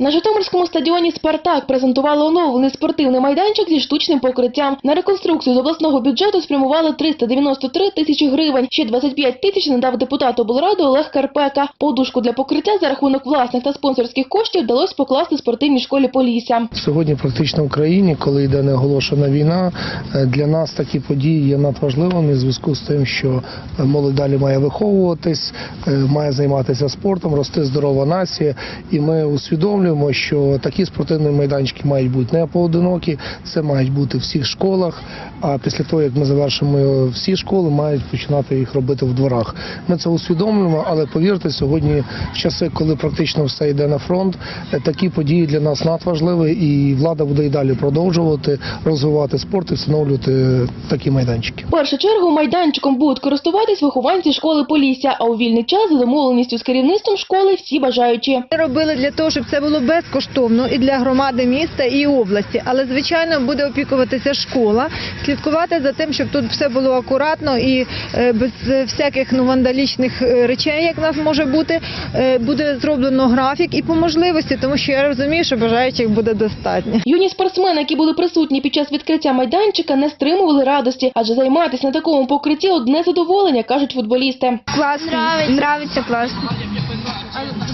На Житомирському стадіоні «Спартак» презентували оновлений спортивний майданчик зі штучним покриттям. На реконструкцію з обласного бюджету спрямували 393 тисячі гривень. Ще 25 тисяч надав депутат облради Олег Карпека. Подушку для покриття за рахунок власних та спонсорських коштів вдалося покласти спортивній школі Полісся. Сьогодні практично в країні, коли йде неоголошена війна, е, для нас такі події є надважливими в зв'язку з тим, що молодь далі має виховуватись, е, має займатися спортом, рости здорова нація. І ми усвідомлюємо, що такі спортивні майданчики мають бути не поодинокі, це мають бути в всіх школах. А після того, як ми завершимо всі школи, мають починати їх робити в дворах. Ми це усвідомлюємо, але повірте, сьогодні в часи, коли практично все йде на фронт, е, такі події для нас надважливі, і влада буде і далі продовжувати розвивати спорт і встановлювати такі майданчики. В першу чергу майданчиком будуть користуватись вихованці школи Полісся, а у вільний час за домовленістю з керівництвом школи всі бажаючі. Робили для того, щоб це було безкоштовно і для громади міста і області. Але звичайно буде опікуватися школа, слідкувати за тим, щоб тут все було акуратно і е, без всяких ну вандалічних е, речей, як в нас може бути. Е, Буде зроблено графік і по можливості, тому що я розумію, що бажаючих буде достатньо. Юні спортсмени, які були присутні під час відкриття майданчика, не стримували радості, адже займатися на такому покритті одне задоволення, кажуть футболісти. Класно, нравиться, нравиться класно.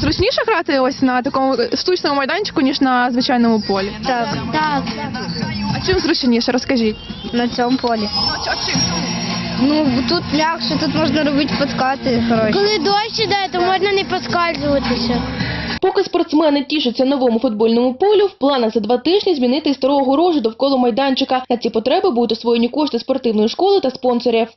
Зручніше грати ось на такому штучному майданчику, ніж на звичайному полі. Так, так, А чим зручніше, розкажіть. на цьому полі. Ну, тут легше, тут можна робити подкати хороші. Коли дощ іде, то можна не поскальзуватися. Поки спортсмени тішаться новому футбольному полю, в планах за два тижні змінити старого огорожу довкола майданчика. На ці потреби будуть освоєні кошти спортивної школи та спонсорів.